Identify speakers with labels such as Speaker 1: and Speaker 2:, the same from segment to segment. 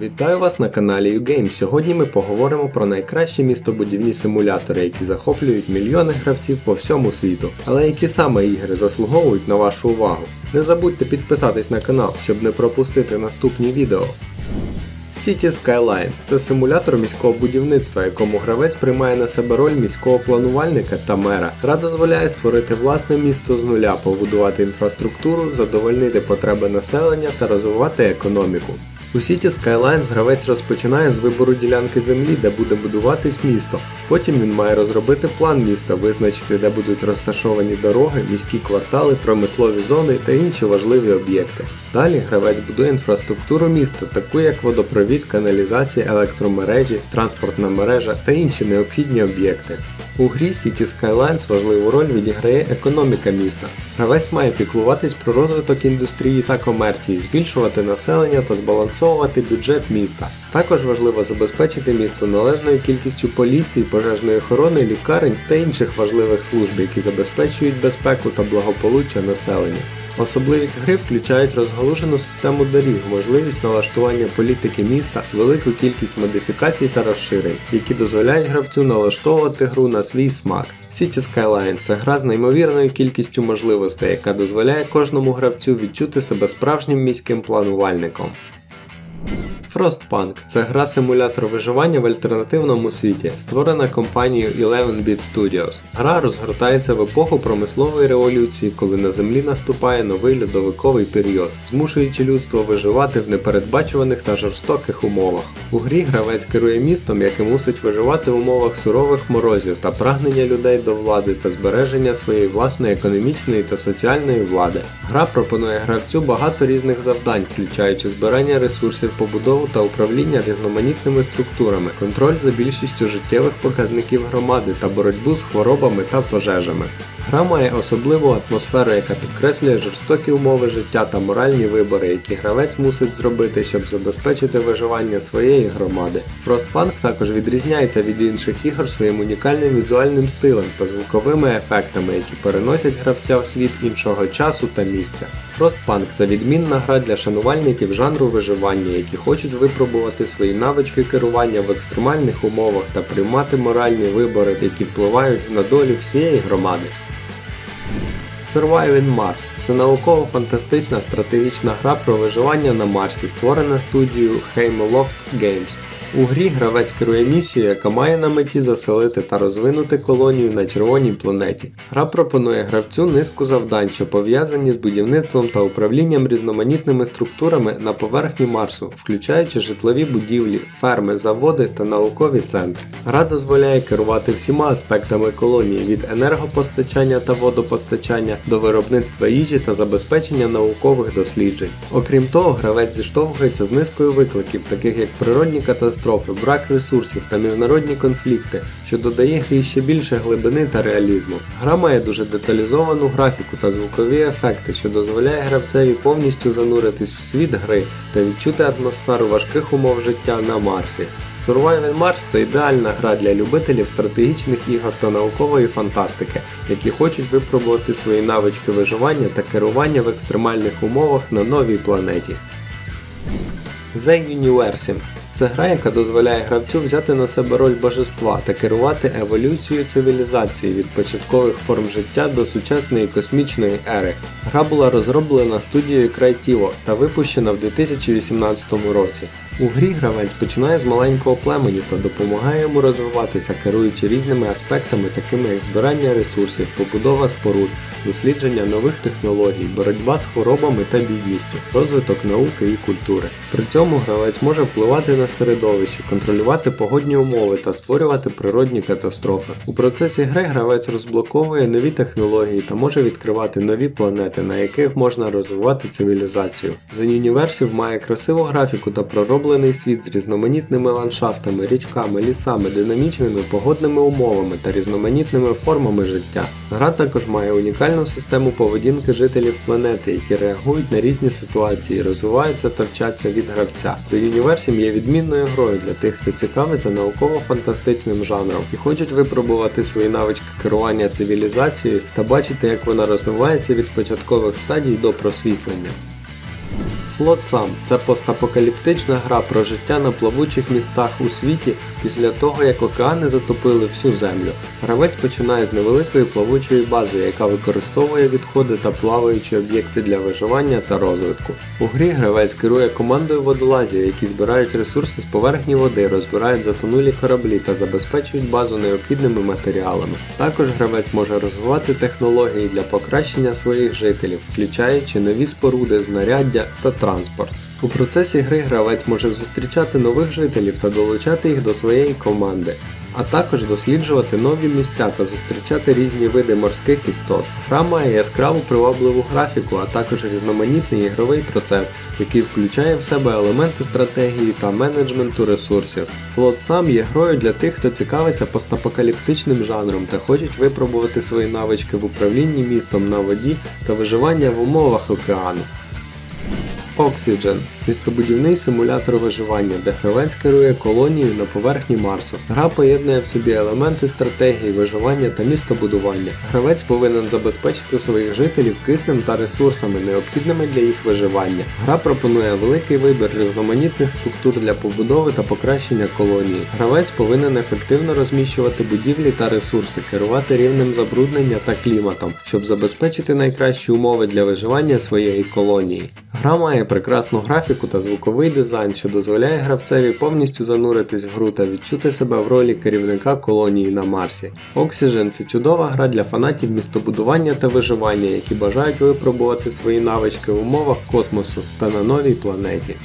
Speaker 1: Вітаю вас на каналі UGame. Сьогодні ми поговоримо про найкращі містобудівні симулятори, які захоплюють мільйони гравців по всьому світу. Але які саме ігри заслуговують на вашу увагу? Не забудьте підписатись на канал, щоб не пропустити наступні відео. City Skyline це симулятор міського будівництва, якому гравець приймає на себе роль міського планувальника та мера. Гра дозволяє створити власне місто з нуля, побудувати інфраструктуру, задовольнити потреби населення та розвивати економіку. У City Skylines гравець розпочинає з вибору ділянки землі, де буде будуватись місто. Потім він має розробити план міста, визначити, де будуть розташовані дороги, міські квартали, промислові зони та інші важливі об'єкти. Далі гравець будує інфраструктуру міста, таку як водопровід, каналізація, електромережі, транспортна мережа та інші необхідні об'єкти. У грі City Skylines важливу роль відіграє економіка міста. Гравець має піклуватись про розвиток індустрії та комерції, збільшувати населення та збалансовувати бюджет міста. Також важливо забезпечити місто належною кількістю поліції, пожежної охорони, лікарень та інших важливих служб, які забезпечують безпеку та благополуччя населення. Особливість гри включають розгалужену систему доріг, можливість налаштування політики міста, велику кількість модифікацій та розширень, які дозволяють гравцю налаштовувати гру на свій смак. City Skyline це гра з неймовірною кількістю можливостей, яка дозволяє кожному гравцю відчути себе справжнім міським планувальником. Frostpunk це гра симулятор виживання в альтернативному світі, створена компанією 11-Bit Studios. Гра розгортається в епоху промислової революції, коли на землі наступає новий льодовиковий період, змушуючи людство виживати в непередбачуваних та жорстоких умовах. У грі гравець керує містом, яке мусить виживати в умовах сурових морозів та прагнення людей до влади та збереження своєї власної економічної та соціальної влади. Гра пропонує гравцю багато різних завдань, включаючи збирання ресурсів, побудову та управління різноманітними структурами, контроль за більшістю життєвих показників громади та боротьбу з хворобами та пожежами. Гра має особливу атмосферу, яка підкреслює жорстокі умови життя та моральні вибори, які гравець мусить зробити, щоб забезпечити виживання своєї громади. Frostpunk також відрізняється від інших ігор своїм унікальним візуальним стилем та звуковими ефектами, які переносять гравця в світ іншого часу та місця. Frostpunk це відмінна гра для шанувальників жанру виживання, які хочуть випробувати свої навички керування в екстремальних умовах та приймати моральні вибори, які впливають на долю всієї громади. Surviving Mars це науково-фантастична стратегічна гра про виживання на Марсі, створена студією Hammerloft Games. У грі гравець керує місією, яка має на меті заселити та розвинути колонію на червоній планеті. Гра пропонує гравцю низку завдань, що пов'язані з будівництвом та управлінням різноманітними структурами на поверхні Марсу, включаючи житлові будівлі, ферми, заводи та наукові центри. Гра дозволяє керувати всіма аспектами колонії від енергопостачання та водопостачання до виробництва їжі та забезпечення наукових досліджень. Окрім того, гравець зіштовхується з низкою викликів, таких як природні катастрофи катастрофи, брак ресурсів та міжнародні конфлікти, що додає грі ще більше глибини та реалізму. Гра має дуже деталізовану графіку та звукові ефекти, що дозволяє гравцеві повністю зануритись в світ гри та відчути атмосферу важких умов життя на Марсі. Surviving Mars це ідеальна гра для любителів стратегічних ігор та наукової фантастики, які хочуть випробувати свої навички виживання та керування в екстремальних умовах на новій планеті. The Universim це гра, яка дозволяє гравцю взяти на себе роль божества та керувати еволюцією цивілізації від початкових форм життя до сучасної космічної ери. Гра була розроблена студією Creativo та випущена в 2018 році. У грі гравець починає з маленького племені та допомагає йому розвиватися, керуючи різними аспектами, такими як збирання ресурсів, побудова споруд, дослідження нових технологій, боротьба з хворобами та бідністю, розвиток науки і культури. При цьому гравець може впливати на середовище, контролювати погодні умови та створювати природні катастрофи. У процесі гри гравець розблоковує нові технології та може відкривати нові планети, на яких можна розвивати цивілізацію. The Universe має красиву графіку та пророблену розроблений світ з різноманітними ландшафтами, річками, лісами, динамічними погодними умовами та різноманітними формами життя. Гра також має унікальну систему поведінки жителів планети, які реагують на різні ситуації, розвиваються та вчаться від гравця. The Universum є відмінною грою для тих, хто цікавиться науково-фантастичним жанром і хочуть випробувати свої навички керування цивілізацією та бачити, як вона розвивається від початкових стадій до просвітлення. Флот сам це постапокаліптична гра про життя на плавучих містах у світі після того, як океани затопили всю землю. Гравець починає з невеликої плавучої бази, яка використовує відходи та плаваючі об'єкти для виживання та розвитку. У грі гравець керує командою водолазів, які збирають ресурси з поверхні води, розбирають затонулі кораблі та забезпечують базу необхідними матеріалами. Також гравець може розвивати технології для покращення своїх жителів, включаючи нові споруди, знаряддя та транспорт. У процесі гри гравець може зустрічати нових жителів та долучати їх до своєї команди, а також досліджувати нові місця та зустрічати різні види морських істот. Гра має яскраву привабливу графіку, а також різноманітний ігровий процес, який включає в себе елементи стратегії та менеджменту ресурсів. Флот сам є грою для тих, хто цікавиться постапокаліптичним жанром та хочуть випробувати свої навички в управлінні містом на воді та виживання в умовах океану. Oxygen – містобудівний симулятор виживання, де гравець керує колонією на поверхні Марсу. Гра поєднує в собі елементи стратегії, виживання та містобудування. Гравець повинен забезпечити своїх жителів киснем та ресурсами, необхідними для їх виживання. Гра пропонує великий вибір різноманітних структур для побудови та покращення колонії. Гравець повинен ефективно розміщувати будівлі та ресурси, керувати рівнем забруднення та кліматом, щоб забезпечити найкращі умови для виживання своєї колонії. Гра має прекрасну графіку та звуковий дизайн, що дозволяє гравцеві повністю зануритись в гру та відчути себе в ролі керівника колонії на Марсі. Oxygen – це чудова гра для фанатів містобудування та виживання, які бажають випробувати свої навички в умовах космосу та на новій планеті.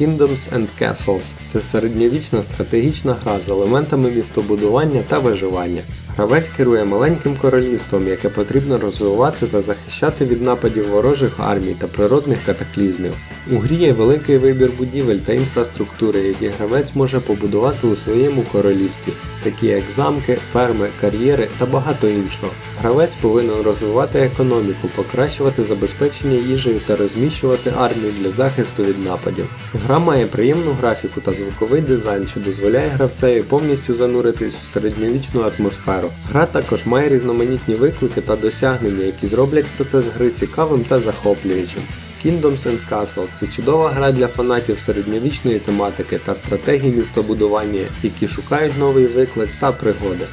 Speaker 1: Kingdoms and Castles це середньовічна стратегічна гра з елементами містобудування та виживання. Гравець керує маленьким королівством, яке потрібно розвивати та захищати від нападів ворожих армій та природних катаклізмів. У грі є великий вибір будівель та інфраструктури, які гравець може побудувати у своєму королівстві, такі як замки, ферми, кар'єри та багато іншого. Гравець повинен розвивати економіку, покращувати забезпечення їжею та розміщувати армію для захисту від нападів. Гра має приємну графіку та звуковий дизайн, що дозволяє гравцеві повністю зануритись у середньовічну атмосферу. Гра також має різноманітні виклики та досягнення, які зроблять процес гри цікавим та захоплюючим. Kingdoms and Castles це чудова гра для фанатів середньовічної тематики та стратегії містобудування, які шукають новий виклик та пригоди.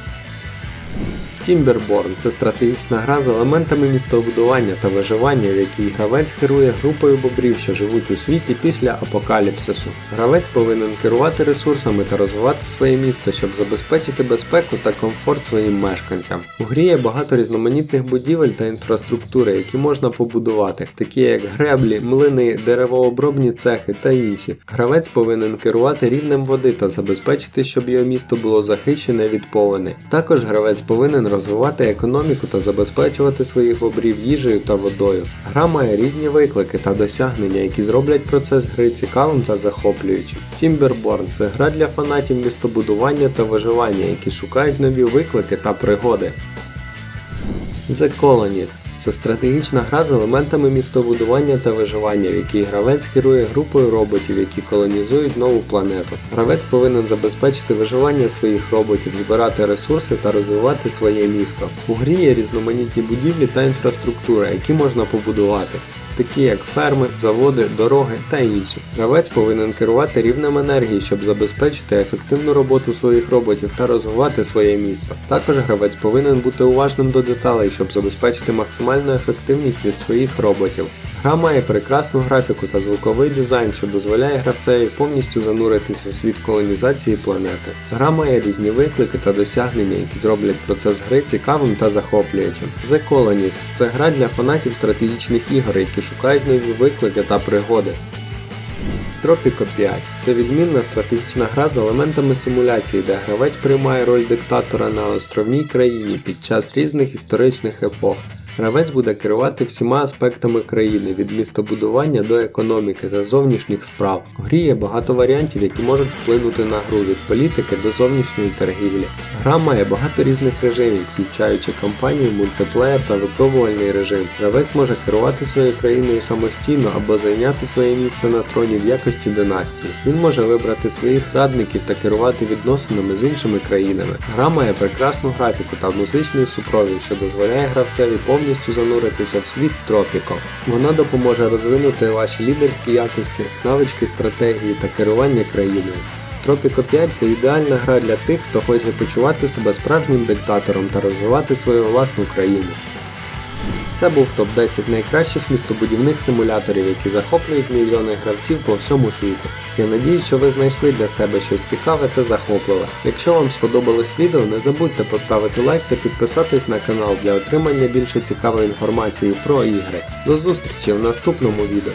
Speaker 1: Timberborn – це стратегічна гра з елементами містобудування та виживання, в якій гравець керує групою бобрів, що живуть у світі після апокаліпсису. Гравець повинен керувати ресурсами та розвивати своє місто, щоб забезпечити безпеку та комфорт своїм мешканцям. У грі є багато різноманітних будівель та інфраструктури, які можна побудувати, такі як греблі, млини, деревообробні цехи та інші. Гравець повинен керувати рівнем води та забезпечити, щоб його місто було захищене від повені. Також гравець повинен розвивати економіку та забезпечувати своїх бобрів їжею та водою. Гра має різні виклики та досягнення, які зроблять процес гри цікавим та захоплюючим. Timberborn – це гра для фанатів містобудування та виживання, які шукають нові виклики та пригоди. The Colonist це стратегічна гра з елементами містобудування та виживання, в якій гравець керує групою роботів, які колонізують нову планету. Гравець повинен забезпечити виживання своїх роботів, збирати ресурси та розвивати своє місто. У грі є різноманітні будівлі та інфраструктура, які можна побудувати такі як ферми, заводи, дороги та інші. Гравець повинен керувати рівнем енергії, щоб забезпечити ефективну роботу своїх роботів та розвивати своє місто. Також гравець повинен бути уважним до деталей, щоб забезпечити максимальну ефективність від своїх роботів. Гра має прекрасну графіку та звуковий дизайн, що дозволяє гравцеві повністю зануритися у світ колонізації планети. Гра має різні виклики та досягнення, які зроблять процес гри цікавим та захоплюючим. The Colonist – це гра для фанатів стратегічних ігор, які шукають нові виклики та пригоди. Tropico 5 це відмінна стратегічна гра з елементами симуляції, де гравець приймає роль диктатора на островній країні під час різних історичних епох. Гравець буде керувати всіма аспектами країни від містобудування до економіки та зовнішніх справ. У грі є багато варіантів, які можуть вплинути на гру від політики до зовнішньої торгівлі. Гра має багато різних режимів, включаючи кампанію, мультиплеєр та випробувальний режим. Гравець може керувати своєю країною самостійно або зайняти своє місце на троні в якості династії. Він може вибрати своїх радників та керувати відносинами з іншими країнами. Гра має прекрасну графіку та музичний супровід, що дозволяє гравцеві повністю повністю зануритися в світ Тропіко. Вона допоможе розвинути ваші лідерські якості, навички стратегії та керування країною. Тропіко 5 це ідеальна гра для тих, хто хоче почувати себе справжнім диктатором та розвивати свою власну країну. Це був топ-10 найкращих містобудівних симуляторів, які захоплюють мільйони гравців по всьому світу. Я надію, що ви знайшли для себе щось цікаве та захопливе. Якщо вам сподобалось відео, не забудьте поставити лайк та підписатись на канал для отримання більше цікавої інформації про ігри. До зустрічі в наступному відео.